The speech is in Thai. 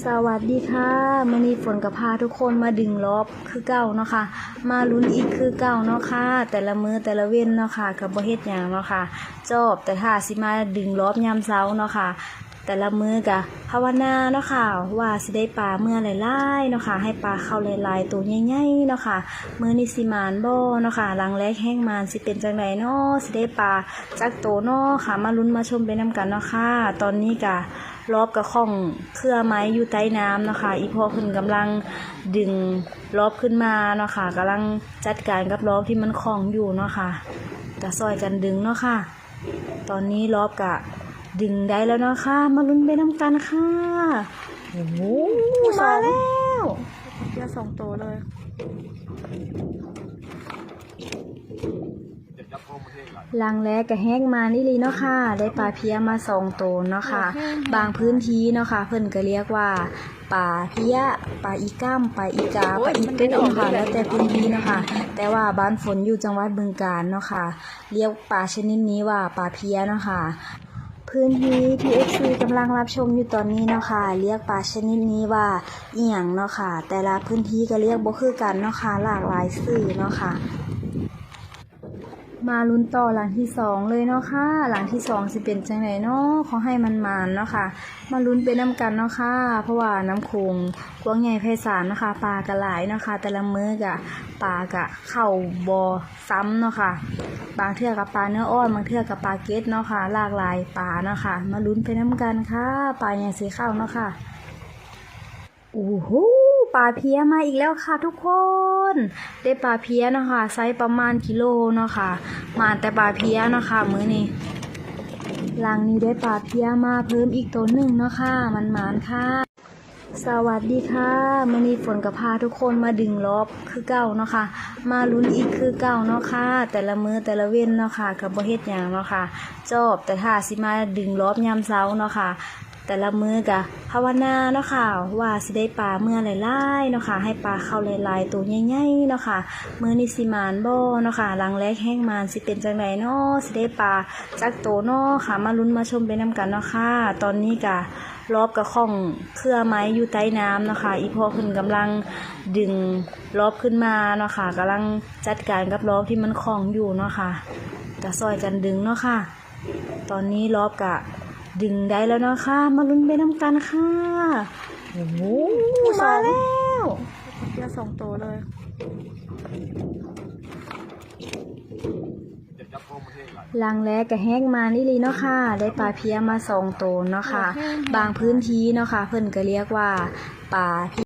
สวัสดีค่ะมื่อนี้ฝนกับพาทุกคนมาดึงรอบคือเก่าเนาะค่ะ มาลุ้นอีกคือเก่าเนาะค่ะ แต่ละมือแต่ละเว้นเนาะค่ะกับบ่เฮ็ดหยังเนาะค่ะ จอบแต่ถ้าสิมาดึงรอบยามเช้าเนาะค่ะ แต่ละมือกะภาวนาเนาะค่ะ ว่าสิได้ปลาเมื่อหลายๆเนาะค่ะ ให้ปลาเข้าหลายๆตัวใหญ่ๆเนาะค่ะมือนี้สิมานบ่เนาะค่ะหลังแรกแห้งมานสิเป็นจังไดเนาะสิได้ปลาจักโตเนาะค่ะ มาลุ้นมาชมไปนํกันเนาะค่ะ ตอนนี้กะ รอบกระข้องเครือไม้อยู่ใต้น้ำเนาะคะ อีพ่อเพิ่นกำลังดึงรอบขึ้นมาเนาะค่ะกำลังจัดการกับรอบที่มันคล้องอยู่เนาะค่ะกะซอยกันดึงเนาะค่ะ ตอนนี้รอบกะดึงได้แล้วเนาะค่ะ มาลุ้นไปน้ำกันค่ะโอ้โหมาแล้วเจอสองตัวเลย ลังแรกกะแห้งมานี่ลีเนาะค่ะ ได้ปลาเพี้ยมาสองตัวเนาะค่ะ บางพื้นที่เนาะค่ะ เพิ่นก็เรียกว่าปลาเพี้ยปลาอีก้ามปลาอีกาปลาอีตุ้งค่ะ แล้วแต่พื้นที่เนาะค่ะแต่ว่าบ้านฝนอยู่จังหวัดบึงกาฬเนาะค่ะ เรียกปลาชนิดนี้ว่าปลาเพี้ยเนาะค่ะ พื้นที่ที่ FC กำลังรับชมอยู่ตอนนี้เนาะค่ะ เรียกปลาชนิดนี้ว่าอีหยังเนาะค่ะ แต่ละพื้นที่ก็เรียกบ่คือกันเนาะค่ะ หลากหลายสื่อเนาะค่ะ มาลุ้นต่อหลังที่สองเลยเนาะค่ะ หลังที่สองสิเป็นจังไหนเนาะขอให้มันมานเนาะค่ะ มาลุ้นไปน้ำกันเนาะค่ะ เพราะว่าน้ำโขงกว้างใหญ่ไพศาลเนาะค่ะปลากระหลายเนาะค่ะแต่ละมื้อกะปลากะเข้าบอซ้ำเนาะค่ะ บางเทื่อกับปลาเนื้ออ่อนบางเทื่อกับปลาเก็ดเนาะค่ะหลากหลายปลาเนาะค่ะ มาลุ้นไปน้ำกันค่ะปลาอย่างสีข้าวเนาะค่ะโอ้โหปลาเพี้ยมาอีกแล้วค่ะทุกคน ได้ปลาเพี้ยนะคะไซส์ประมาณกิโลเนาะค่ะมาแต่ปลาเพี้ยนะคะมื้อนี้ลังนี้ได้ปลาเพี้ยมาเพิ่มอีกตัวหนึ่งเนาะค่ะมันหมานค่ะ สวัสดีค่ะมื่อนี้ฝนกับพาทุกคนมาดึงรอบคือเก่าเนาะค่ะ มาลุ้นอีกคือเก่าเนาะค่ะ แต่ละมือแต่ละเว้นเนาะค่ะกับบ่เฮ็ดหยังเนาะค่ะ จอบแต่ถ้าสิมาดึงรอบยามเช้าเนาะค่ะ แต่ละมือกะภาวนาเนาะค่ะ ว่าสิได้ปลาเมื่อหลายๆเนาะค่ะ ให้ปลาเข้าหลายๆตัวใหญ่ๆเนาะค่ะมือนี้สิมานบ่เนาะค่ะหลังแรกแห้งมานสิเป็นจังไดเนาะสิได้ปลาจักโตเนาะค่ะ มาลุ้นมาชมไปนํกันเนาะค่ะ ตอนนี้กะรอบกระข้องเครือไม้อยู่ใต้น้ำเนาะค่ะอีพ่อเพิ่นกำลังดึงรอบขึ้นมาเนาะค่ะกำลังจัดการกับรอบที่มันคล้องอยู่เนาะค่ะกะซอยกันดึงเนาะค่ะ ตอนนี้รอบกะ ดึงได้แล้วเนาะค่ะมาลุ้นไปน้ำกันค่ะโอ้โหมาแล้วเจอสองตัวเลยลังแรกกะแห้งมานี่ลีเนาะค่ะ ได้ปลาเพี้ยมาสองตัวเนาะค่ะ บางพื้นที่เนาะค่ะ เพิ่นก็เรียกว่าปลา